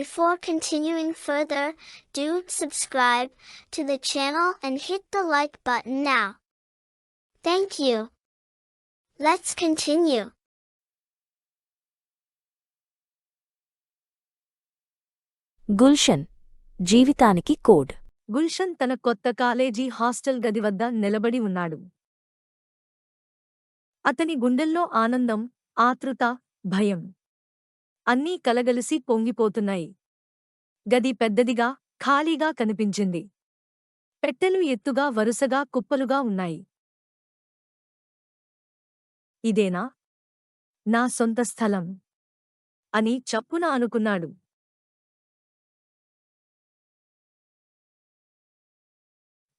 Before continuing further, do subscribe to the channel and hit the like button now. Thank you. Let's continue. Gulshan జీవితానికి code Gulshan తన కొత్త college hostel గది వద్ద నిలబడి ఉన్నాడు అతని గుండెల్లో ఆనందం ఆతృత భయం అన్నీ కలగలిసి పొంగిపోతున్నాయి. గది పెద్దదిగా ఖాళీగా కనిపించింది. పెట్టెలు ఎత్తుగా వరుసగా కుప్పలుగా ఉన్నాయి. ఇదేనా? నా సొంత స్థలం. అని చప్పున అనుకున్నాడు.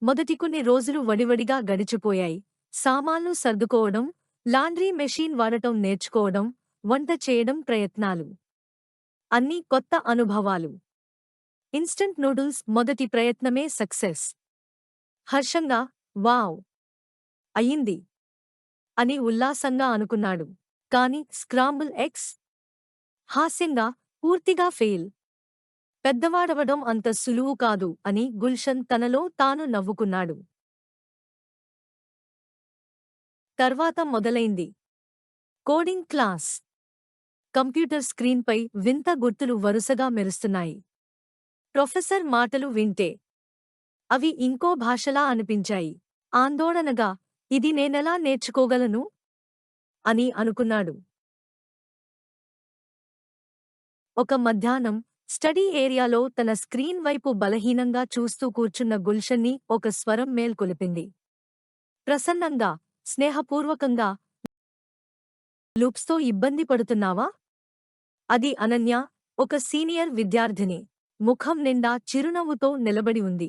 మొదటి కొన్ని రోజులు వడివడిగా గడిచిపోయాయి. సామాన్లు సర్దుకోవడం లాండ్రీ మెషీన్ వాడటం నేర్చుకోవడం వంట చేయడం ప్రయత్నాలు. అన్నీ కొత్త అనుభవాలు. ఇన్స్టంట్ నూడిల్స్ మొదటి ప్రయత్నమే సక్సెస్. హర్షంగా వావ్! అయింది అని ఉల్లాసంగా అనుకున్నాడు. కాని స్క్రాంబుల్ ఎగ్స్ హాస్యంగా పూర్తిగా ఫెయిల్. పెద్దవాడవడం అంత సులువు కాదు అని గుల్షన్ తనలో తాను నవ్వుకున్నాడు. తర్వాత మొదలైంది. Coding class. కంప్యూటర్ స్క్రీన్పై వింత గుర్తులు వరుసగా మెరుస్తున్నాయి. ప్రొఫెసర్ మాటలు వింటే అవి ఇంకో భాషలా అనిపించాయి. ఆందోళనగా ఇది నేనెలా నేర్చుకోగలను అని అనుకున్నాడు. ఒక మధ్యాహ్నం స్టడీ ఏరియాలో తన స్క్రీన్ వైపు బలహీనంగా చూస్తూ కూర్చున్న గుల్షన్ని ఒక స్వరం మేల్కొలిపింది. ప్రసన్నంగా స్నేహపూర్వకంగా లూప్స్తో ఇబ్బంది పడుతున్నావా? అది అనన్య ఒక సీనియర్ విద్యార్థిని. ముఖం నిండా చిరునవ్వుతో నిలబడి ఉంది.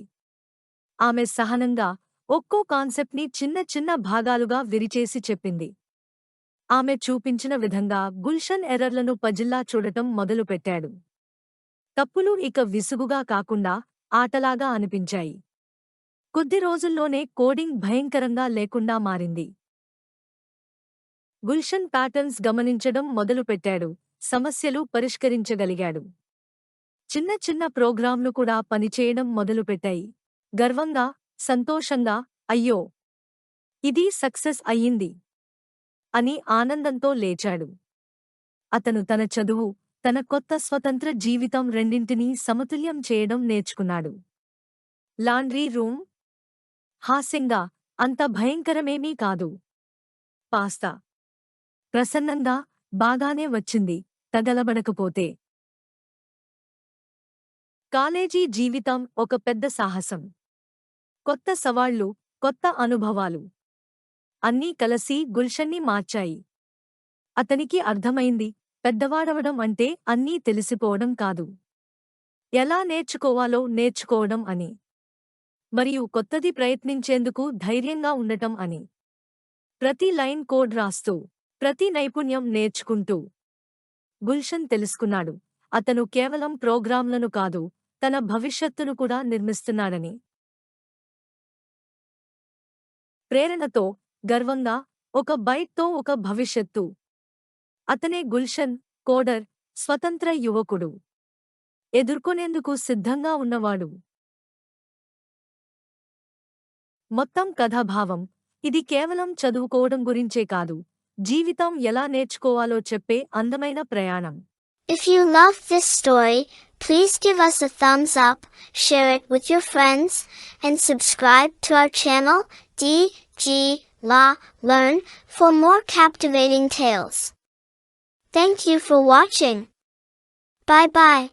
ఆమె సహనంగా ఒక్కో కాన్సెప్ట్ని చిన్న చిన్న భాగాలుగా విరిచేసి చెప్పింది. ఆమె చూపించిన విధంగా గుల్షన్ ఎర్రర్లను పజిల్లా చూడటం మొదలుపెట్టాడు తప్పులు ఇక విసుగుగా కాకుండా ఆటలాగా అనిపించాయి. కొద్ది రోజుల్లోనే కోడింగ్ భయంకరంగా లేకుండా మారింది. గుల్షన్ ప్యాటర్న్స్ గమనించడం మొదలుపెట్టాడు. సమస్యలు పరిష్కరించగలిగాడు. చిన్న చిన్న ప్రోగ్రాంలు కూడా పనిచేయడం మొదలుపెట్టాయి. గర్వంగా సంతోషంగా అయ్యో! ఇది సక్సెస్ అయ్యింది! అని ఆనందంతో లేచాడు. అతను తన చదువు తన కొత్త స్వతంత్ర జీవితం రెండింటినీ సమతుల్యం చేయడం నేర్చుకున్నాడు. Laundry room? హాస్యంగా అంత భయంకరమేమీ కాదు. పాస్తా. ప్రసన్నంగా బాగానే వచ్చింది. తగలబడకపోతే. కాలేజీ జీవితం ఒక పెద్ద సాహసం. కొత్త సవాళ్ళు కొత్త అనుభవాలు. అన్నీ కలసి గుల్షన్ని మార్చాయి. అతనికి అర్థమైంది పెద్దవాడవడం అంటే అన్నీ తెలిసిపోవడం కాదు. ఎలా నేర్చుకోవాలో నేర్చుకోవడం అని. మరియు కొత్తది ప్రయత్నించేందుకు ధైర్యంగా ఉండటం అని. ప్రతి లైన్ కోడ్ రాస్తూ ప్రతి నైపుణ్యం నేర్చుకుంటూ. గుల్షన్ తెలుసుకున్నాడు. అతను కేవలం ప్రోగ్రాంలను కాదు తన భవిష్యత్తును కూడా నిర్మిస్తున్నాడని. ప్రేరణతో గర్వంగా ఒక బైక్తో ఒక భవిష్యత్తు. అతనే గుల్షన్ కోడర్ స్వతంత్ర యువకుడు. ఎదుర్కొనేందుకు సిద్ధంగా ఉన్నవాడు. మొత్తం కథాభావం. ఇది కేవలం చదువుకోవడం గురించే కాదు. జీవితం ఎలా నేర్చుకోవాలో చెప్పే అందమైన ప్రయాణం If you love this story, please give us a thumbs up, share it with your friends, and subscribe to our channel, DG La Learn, for more captivating tales. Thank you for watching. Bye bye.